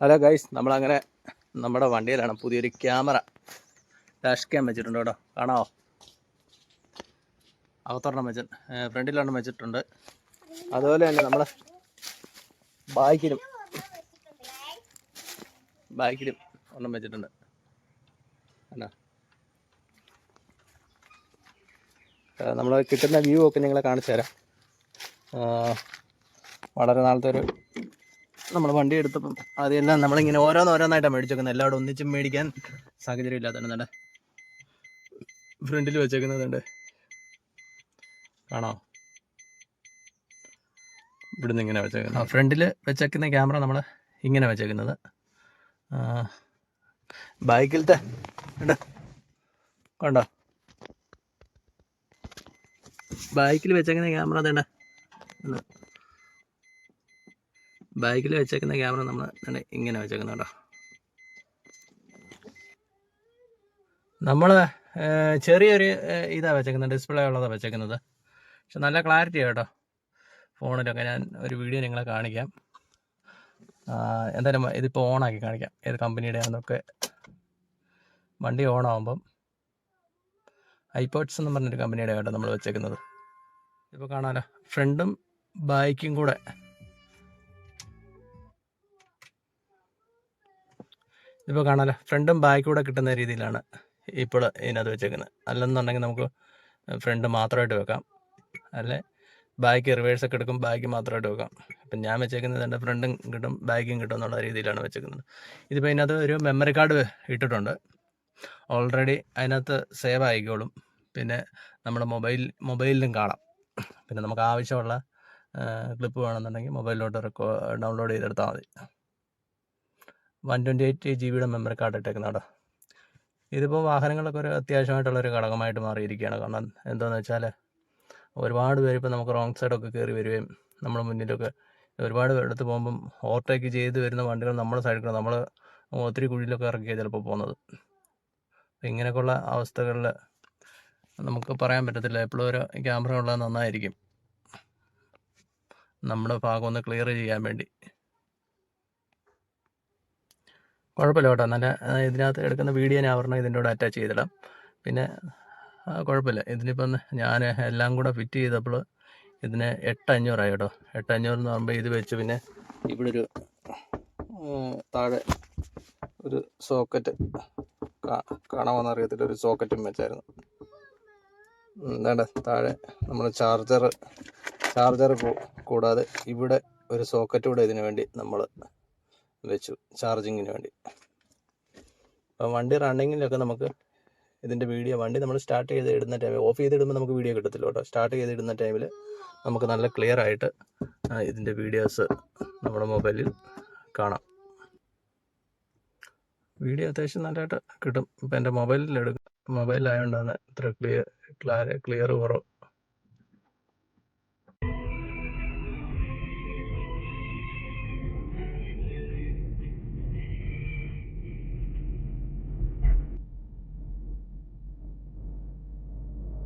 Hello guys നമ്മളങ്ങനെ നമ്മുടെ വണ്ടിയിലാണ് പുതിയൊരു ക്യാമറ ഡാഷ് ക്യാം വെച്ചിട്ടുണ്ട് കേട്ടോ. കാണാവോ? അകത്തൊരെണ്ണം വെച്ച ഫ്രണ്ടിലൊരെണ്ണം വെച്ചിട്ടുണ്ട്. അതുപോലെ തന്നെ നമ്മൾ ബാക്കിലും ബാക്കിലും ഒരെണ്ണം വെച്ചിട്ടുണ്ട്. അല്ല. നമ്മൾ കിട്ടുന്ന വ്യൂ ഒക്കെ നിങ്ങളെ കാണിച്ചു തരാം വളരെ നാളത്തെ ഒരു നമ്മൾ വണ്ടി എടുത്തപ്പം അതെല്ലാം നമ്മളിങ്ങനെ ഓരോന്ന് ഓരോന്നായിട്ടാണ് മേടിച്ചേക്കുന്നത്. എല്ലാവരും ഒന്നിച്ചും മേടിക്കാൻ സാഹചര്യം ഇല്ലാത്തതാണ് നല്ല ഫ്രണ്ടിൽ വെച്ചേക്കുന്നതുണ്ട് കാണോ ഇവിടുന്ന് ഇങ്ങനെ വെച്ചേക്കുന്നത്. ഫ്രണ്ടിൽ വെച്ചേക്കുന്ന ക്യാമറ നമ്മൾ ഇങ്ങനെ വെച്ചേക്കുന്നത്. ബൈക്കിലത്തെ കണ്ടോ? ബൈക്കിൽ വെച്ചേക്കുന്ന ക്യാമറ അതേണ്ട ബാഗിൽ വെച്ചേക്കുന്ന ക്യാമറ നമ്മൾ ഇങ്ങനെ വെച്ചേക്കുന്ന കേട്ടോ നമ്മൾ ചെറിയൊരു ഇതാണ് ഇതാ വെച്ചേക്കുന്നത് ഡിസ്പ്ലേ ഉള്ളതാണ് വെച്ചേക്കുന്നത്. പക്ഷെ നല്ല ക്ലാരിറ്റി കേട്ടോ. ഫോണിലൊക്കെ ഞാൻ ഒരു വീഡിയോ നിങ്ങളെ കാണിക്കാം. എന്തായാലും ഇതിപ്പോൾ ഓണാക്കി കാണിക്കാം. ഏത് കമ്പനിയുടെ ആണെന്നൊക്കെ. വണ്ടി ഓണാകുമ്പം ഐപോഡ്സ് എന്ന് പറഞ്ഞൊരു കമ്പനിയുടെ കേട്ടോ നമ്മൾ വെച്ചേക്കുന്നത്. ഇപ്പോൾ കാണാമല്ലോ ഫ്രണ്ടും ബൈക്കും കൂടെ. ഇപ്പോൾ കാണാമല്ലോ ഫ്രണ്ടും ബാക്കും കൂടെ കിട്ടുന്ന രീതിയിലാണ് ഇപ്പോൾ ഇതിനകത്ത് വെച്ചേക്കുന്നത്. അല്ലെന്നുണ്ടെങ്കിൽ നമുക്ക് ഫ്രണ്ട് മാത്രമായിട്ട് വെക്കാം. അല്ലെ? ബാക്ക് റിവേഴ്സൊക്കെ എടുക്കും ബാക്ക് മാത്രമായിട്ട് വെക്കാം. ഇപ്പം ഞാൻ വെച്ചേക്കുന്നത് എന്റെ ഫ്രണ്ടും കിട്ടും ബാക്കും കിട്ടും എന്നുള്ള രീതിയിലാണ് വെച്ചേക്കുന്നത്. ഇതിപ്പോൾ ഇതിനകത്ത് ഒരു മെമ്മറി കാർഡ് ഇട്ടിട്ടുണ്ട്. ഓൾറെഡി അതിനകത്ത് സേവ് ആയിക്കോളും. പിന്നെ നമ്മുടെ മൊബൈൽ മൊബൈലിലും കാണാം. പിന്നെ നമുക്ക് ആവശ്യമുള്ള ക്ലിപ്പ് വേണമെന്നുണ്ടെങ്കിൽ മൊബൈലിലോട്ട് റെക്കോ ഡൗൺലോഡ് ചെയ്തെടുത്താൽ മതി. വൺ ട്വന്റി എയ്റ്റ് ജി ബിയുടെ മെമ്മറി കാർഡ് ഇട്ടേക്കുന്നതാണ് ഇതിപ്പോൾ വാഹനങ്ങളൊക്കെ ഒരു അത്യാവശ്യമായിട്ടുള്ളൊരു ഘടകമായിട്ട് മാറിയിരിക്കുകയാണ്. കാരണം എന്താണെന്ന് വെച്ചാൽ ഒരുപാട് പേര് ഇപ്പോൾ നമുക്ക് റോങ് സൈഡൊക്കെ കയറി വരികയും നമ്മുടെ മുന്നിലൊക്കെ ഒരുപാട് എടുത്ത് പോകുമ്പം ഓവർടേക്ക് ചെയ്ത് വരുന്ന വണ്ടികൾ നമ്മുടെ സൈഡിൽ നമ്മൾ ഒത്തിരി കുഴിയിലൊക്കെ ഇറക്കിയാണ് ചിലപ്പോൾ പോകുന്നത്. അപ്പം ഇങ്ങനെയൊക്കെയുള്ള അവസ്ഥകളിൽ നമുക്ക് പറയാൻ പറ്റത്തില്ല. എപ്പോഴും ഒരു ക്യാമറ ഉള്ളത് നന്നായിരിക്കും. നമ്മുടെ ഭാഗം ഒന്ന് ക്ലിയർ ചെയ്യാൻ വേണ്ടി. കുഴപ്പമില്ല കേട്ടോ. നല്ല ഇതിനകത്ത് എടുക്കുന്ന വീഡിയോ ഞാൻ പറഞ്ഞാൽ ഇതിന്റെ കൂടെ അറ്റാച്ച് ചെയ്തിടാം. പിന്നെ കുഴപ്പമില്ല. ഇതിനിപ്പം ഞാൻ എല്ലാം കൂടെ ഫിറ്റ് ചെയ്തപ്പോൾ ഇതിന് എട്ട് അഞ്ഞൂറായി കേട്ടോ. എട്ട് അഞ്ഞൂറ് എന്ന് പറയുമ്പോൾ ഇത് വെച്ച് പിന്നെ ഇവിടെ ഒരു താഴെ ഒരു സോക്കറ്റ് കാണാമെന്ന് അറിയത്തില്ല. ഒരു സോക്കറ്റും വെച്ചായിരുന്നു. എന്താണ്ട് താഴെ നമ്മൾ ചാർജർ ചാർജർ കൂടാതെ ഇവിടെ ഒരു സോക്കറ്റ് കൂടെ ഇതിനു വേണ്ടി നമ്മൾ വെച്ചു ചാർജിങ്ങിന് വേണ്ടി. അപ്പം വണ്ടി റണ്ണിങ്ങിലൊക്കെ നമുക്ക് ഇതിന്റെ വീഡിയോ വണ്ടി നമ്മൾ സ്റ്റാർട്ട് ചെയ്ത് ഇടുന്ന ടൈമിൽ ഓഫ് ചെയ്ത് ഇടുമ്പോൾ നമുക്ക് വീഡിയോ കിട്ടത്തില്ല കേട്ടോ. സ്റ്റാർട്ട് ചെയ്ത് ഇടുന്ന ടൈമിൽ നമുക്ക് നല്ല ക്ലിയർ ആയിട്ട് ഇതിന്റെ വീഡിയോസ് നമ്മുടെ മൊബൈലിൽ കാണാം. വീഡിയോ അത്യാവശ്യം നല്ലതായിട്ട് കിട്ടും. ഇപ്പം എന്റെ മൊബൈലിൽ എടുക്കുക മൊബൈലായതുകൊണ്ടാണ് ഇത്ര ക്ലിയർ ക്ലിയർ കുറവ്.